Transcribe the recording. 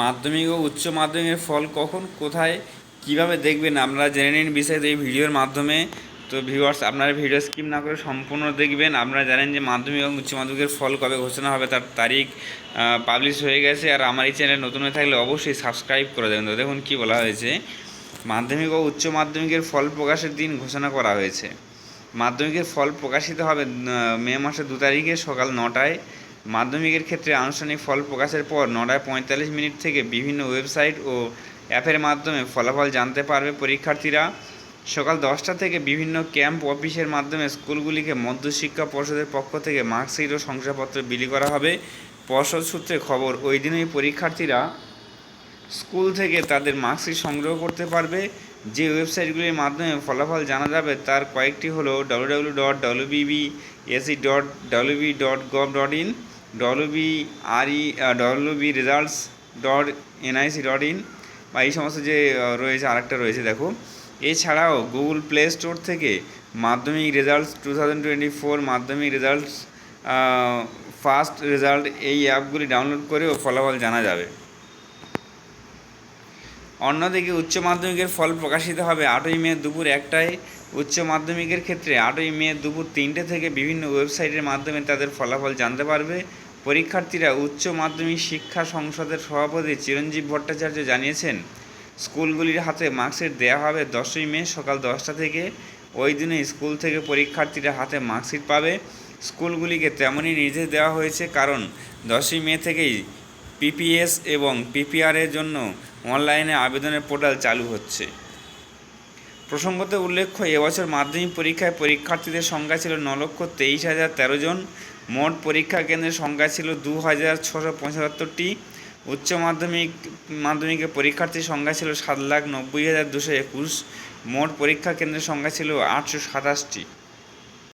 মাধ্যমিক ও উচ্চ মাধ্যমিকের ফল কখন, কোথায়, কীভাবে দেখবেন আপনারা জেনে নিন বিস্তারিত এই ভিডিওর মাধ্যমে। তো ভিউয়ার্স আপনারা ভিডিও স্কিপ না করে সম্পূর্ণ দেখবেন। আপনারা জানেন যে মাধ্যমিক এবং উচ্চ মাধ্যমিকের ফল কবে ঘোষণা হবে, তার তারিখ পাবলিশ হয়ে গেছে। আর আমার এই চ্যানেল নতুন হয়ে থাকলে অবশ্যই সাবস্ক্রাইব করে দেবেন। তো দেখুন কী বলা হয়েছে। মাধ্যমিক ও উচ্চ মাধ্যমিকের ফল প্রকাশের দিন ঘোষণা করা হয়েছে। মাধ্যমিকের ফল প্রকাশিত হবে মে মাসের দু তারিখে সকাল নটায়। মাধ্যমিকের ক্ষেত্রে আনুষ্ঠানিক ফল প্রকাশের পর নটায় পঁয়তাল্লিশ মিনিট থেকে বিভিন্ন ওয়েবসাইট ও অ্যাপের মাধ্যমে ফলাফল জানতে পারবে পরীক্ষার্থীরা। সকাল দশটা থেকে বিভিন্ন ক্যাম্প অফিসের মাধ্যমে স্কুলগুলিকে মধ্যশিক্ষা পর্ষদের পক্ষ থেকে মার্কশিট ও শংসাপত্র বিলি করা হবে। পর্ষদ সূত্রে খবর, ওই দিনই পরীক্ষার্থীরা স্কুল থেকে তাদের মার্কশিট সংগ্রহ করতে পারবে। যে ওয়েবসাইটগুলির মাধ্যমে ফলাফল জানা যাবে তার কয়েকটি হলো W dot WBB SE dot WB dot gov dot in WB RE WB results dot NIC dot in বা এই সমস্ত যে রয়েছে আরেকটা রয়েছে দেখো। এছাড়াও গুগল প্লে স্টোর থেকে Madhyamik results two thousand twenty four Madhyamik results first result এই অ্যাপগুলি ডাউনলোড করেও ফলাফল জানা যাবে। অন্যদিকে উচ্চ মাধ্যমিকের ফল প্রকাশিত হবে আটই মে দুপুর একটায়। উচ্চ মাধ্যমিকের ক্ষেত্রে আটই মে দুপুর তিনটে থেকে বিভিন্ন ওয়েবসাইটের মাধ্যমে তাদের ফলাফল জানতে পারবে। পরীক্ষার্থীরা উচ্চ মাধ্যমিক শিক্ষা সংসদের সভাপতি চিরঞ্জীব ভট্টাচার্য জানিয়েছেন, স্কুলগুলির হাতে মার্কশিট দেওয়া হবে দশই মে সকাল দশটা থেকে। ওই দিনে স্কুল থেকে পরীক্ষার্থীরা হাতে মার্কশিট পাবে। স্কুলগুলিকে তেমনই নির্দেশ দেওয়া হয়েছে কারণ দশই মে থেকেই পিপিএস এবং পিপিআরের জন্য অনলাইনে আবেদনের পোর্টাল চালু হচ্ছে। প্রসঙ্গত উল্লেখ্য, এবছর মাধ্যমিক পরীক্ষায় পরীক্ষার্থীদের সংখ্যা ছিল ন লক্ষ তেইশ হাজার তেরো জন। মোট পরীক্ষা কেন্দ্রের সংখ্যা ছিল দু হাজার ছশো পঁচাত্তরটি। উচ্চ মাধ্যমিক, মাধ্যমিকে পরীক্ষার্থীর সংখ্যা ছিল সাত লাখ নব্বই হাজার দুশো একুশ। মোট পরীক্ষা কেন্দ্রের সংখ্যা ছিল আটশো সাতাশটি।